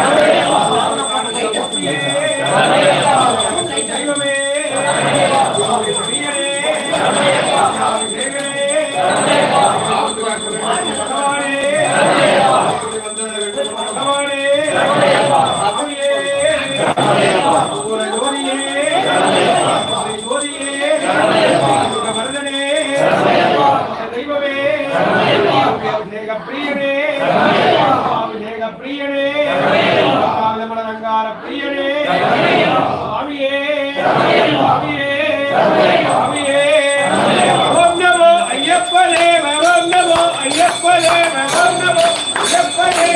हमें ஐயப்பனே ஓம் நமோ ஐயப்பனே ஓம் நமோ ஐயப்பனே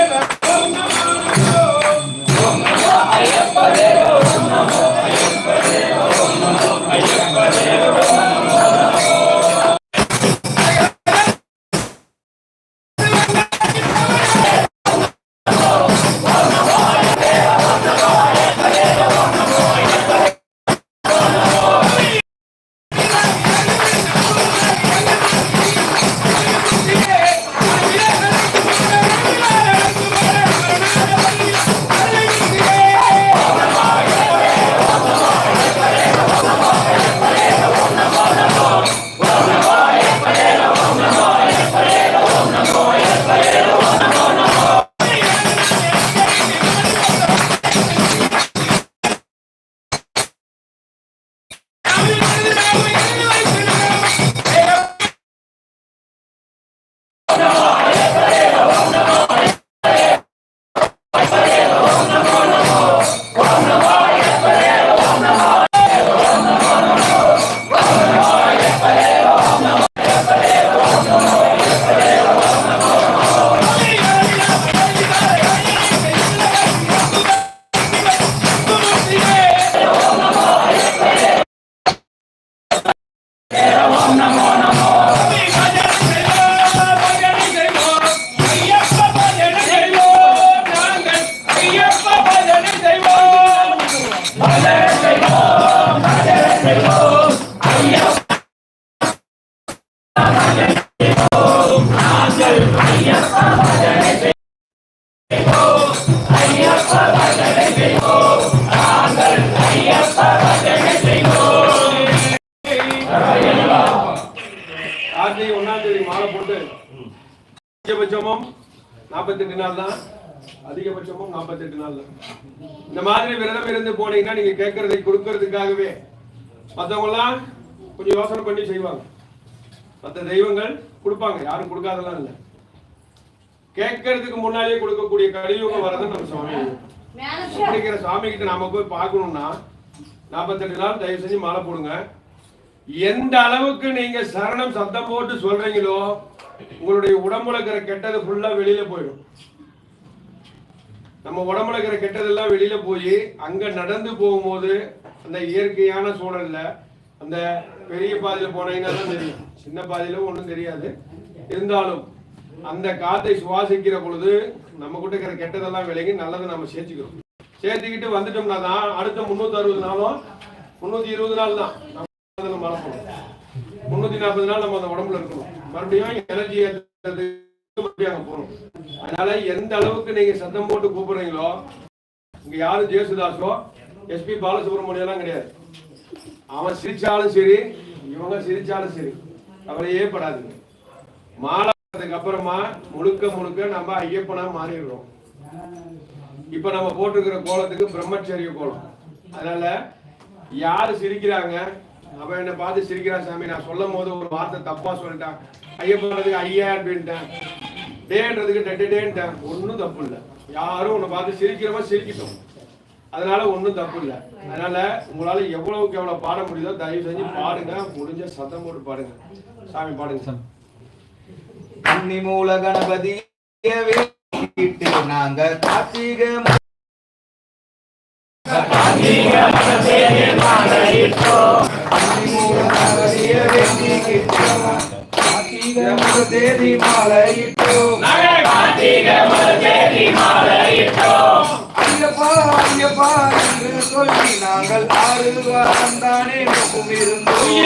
கார்த்திகை ஒன்னாம் தேதி மாலை போட்டு அதிகபட்சமும் நாற்பத்தெட்டு நாள் தான். அதிகபட்சமும் நாற்பத்தெட்டு நாள் தான். இந்த மாதிரி விரதம் இருந்து போனீங்கன்னா நீங்க கேட்கறதை கொடுக்கறதுக்காகவே மற்றவங்கலாம் கொஞ்சம் யோசனை பண்ணி செய்வாங்க. மற்ற தெய்வங்கள் கொடுப்பாங்க. யாரும் கொடுக்காதெல்லாம் இல்லை. கேட்கறதுக்கு முன்னாடியே கொடுக்கக்கூடிய கலியுகம் வரதான் நம்ம சுவாமி அப்படிங்கிற சாமி கிட்ட நாம போய் பார்க்கணும்னா நாற்பத்தெட்டு நாள் தயவு செஞ்சு மாலை போடுங்க. எந்த அளவுக்கு நீங்க சரணம் சத்தம் போட்டு சொல்றீங்களோ உங்களுடைய உடம்புல இருக்கிற கெட்டது ஃபுல்லா வெளியில போயிடும். நம்ம உடம்புல இருக்கிற கெட்டதெல்லாம் வெளியில போய் அங்க நடந்து போகும்போது அந்த இயற்கையான சூழல்ல அந்த பெரிய பாதையில போனீங்கன்னா தான் தெரியும். சின்ன பாதையில ஒன்றும் தெரியாது. இருந்தாலும் அந்த காத்தை சுவாசிக்கிற பொழுது நம்ம கிட்ட இருக்கிற கெட்டதெல்லாம் விலகி நல்லதை நம்ம சேர்த்துக்கிறோம். சேர்த்துக்கிட்டு வந்துட்டோம்னா தான் அடுத்த முன்னூத்தி அறுபது நாளும் முன்னூத்தி இருபது நாள் தான் நம்ம முன்னூத்தி நாற்பது நாள் நம்ம அந்த உடம்புல இருக்கணும். மறுபடியும் எனர்ஜி மறுபடியும் போகணும். அதனால எந்த அளவுக்கு நீங்க சத்தம் போட்டு கூப்பிடுறீங்களோ இங்க யாரும் ஜேசுதாஸோ எஸ்பி பாலசுப்ரமணியெல்லாம் கிடையாது. அவன் சிரிச்சாலும் சரி இவங்க சிரிச்சாலும் சரி அவரையே படாதுங்க. மாலாதுக்கு அப்புறமா முழுக்க முழுக்க நம்ம ஐயப்பனா மாறிடுறோம். இப்ப நம்ம போட்டிருக்கிற கோலத்துக்கு பிரம்மச்சரிய கோலம். அதனால யாரு சிரிக்கிறாங்க? அவன் என்ன பார்த்து சிரிக்கிறான் சாமி நான் சொல்லும் போது ஒரு வார்த்தை தப்பா சொல்லிட்டான். ஐயப்பன்றதுக்கு ஐயா அப்படின்ட்டேன் டேன்றதுக்கு டெட்டு டேன்ட்டேன் ஒன்றும் தப்பு இல்லை. யாரும் உன்னை பார்த்து சிரிக்கிறவா சிரிக்கட்டும். அதனால ஒன்றும் தப்பு இல்லை. அதனால உங்களால எவ்வளவுக்கு எவ்வளவு பாட முடியுதோ தயவு செஞ்சு பாடுங்க. முடிஞ்ச சத்தம் போட்டு பாடுங்க. சாமி பாடுங்க. சாமி கன்னி மூல கணபதிய வீட்டு நாங்க கார்த்திகை ம- கன்னி மூல கணபதிய வேண்டிக்கிட்டு கார்த்திகை தேதி மாலையிட்டோம் ஐயப்பா ஐயப்பா என்று சொல்லி நாங்கள் ஆறு வாரம் தானே நோக்கும் இருந்தோம்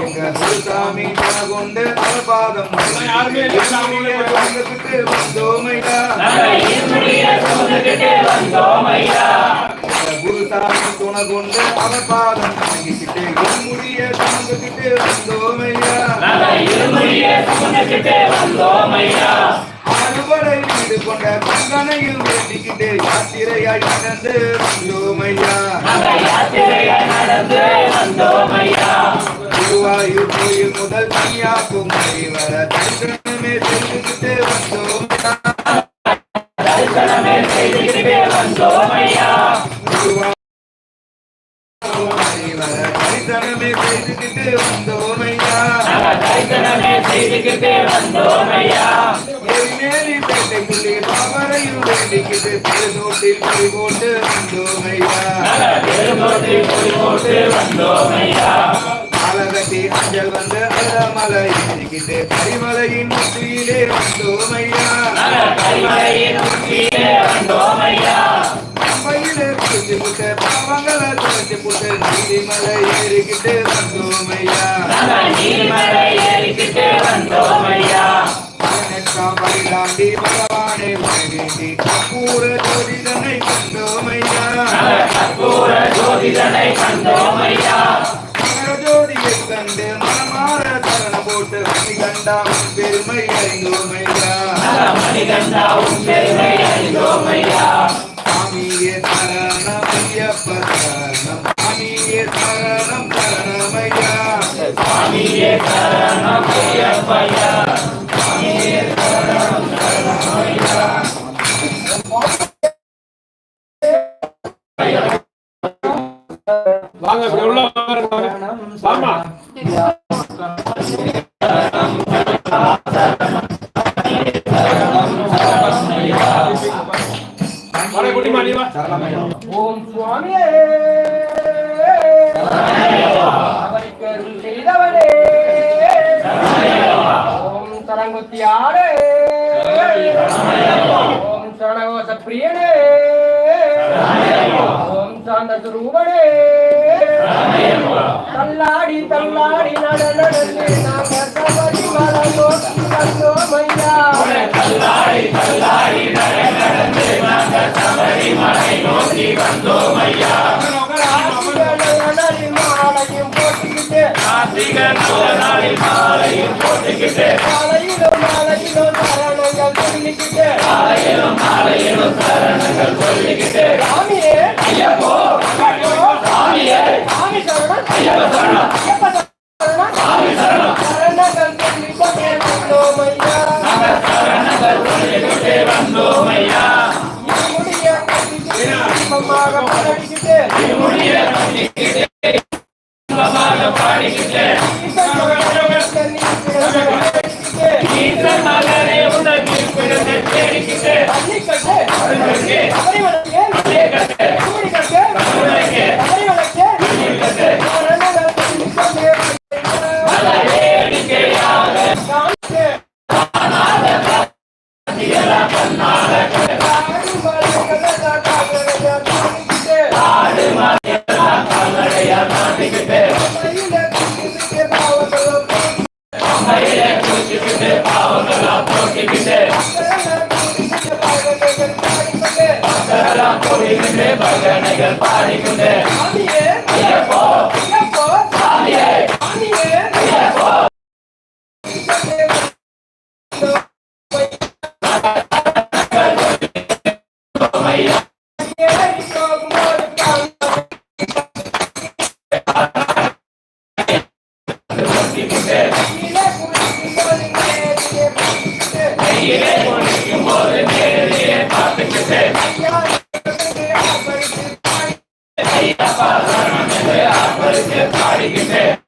எங்க கொண்டு குருசாமி துணை கொண்டு அவபாதம் வாங்கிக்கிட்டு இருமுடிய சுமந்துக்கிட்டு வந்தோமையா? அறுவடை வீடு கொண்ட கங்கனையில் வேண்டிக்கிட்டு யாத்திரையாய் நடந்து வந்தோமையா? குருவாயூர் கோயில் முதல் கன்னியாகுமரி வர தரிசனமே செய்துக்கிட்டு வந்தோமையா? குருவாயூர் தரிசனமே செய்துகிட்டு வந்தோமையா? எரிமேலி பேட்டைக்குள்ளே வேண்டிக்கிட்டு போட்டு அஞ்சல் வந்து ஏறிக்கிட்டு கரிமலையின் முற்றியிலே புட்டு பாவங்களை துடைச்சு புட்டு நீதிமலை ஏறிக்கிட்டு வந்தோமையா பதினெட்டாம் படி பகவானே கற்பூர கண்டோமையா ஜோதியை கண்டு மனமாற தரண போட்டு பெருமை அறிந்தோமையா சாமியே சரணம் ஐயப்ப சரணம் சாமியே சரணம் சரணமையா வாங்க உள்ள வாங்க. நீ வா ஐயப்போ சாமியே சாமி சரணம் ஐயப்ப சரணம் Everybody get there.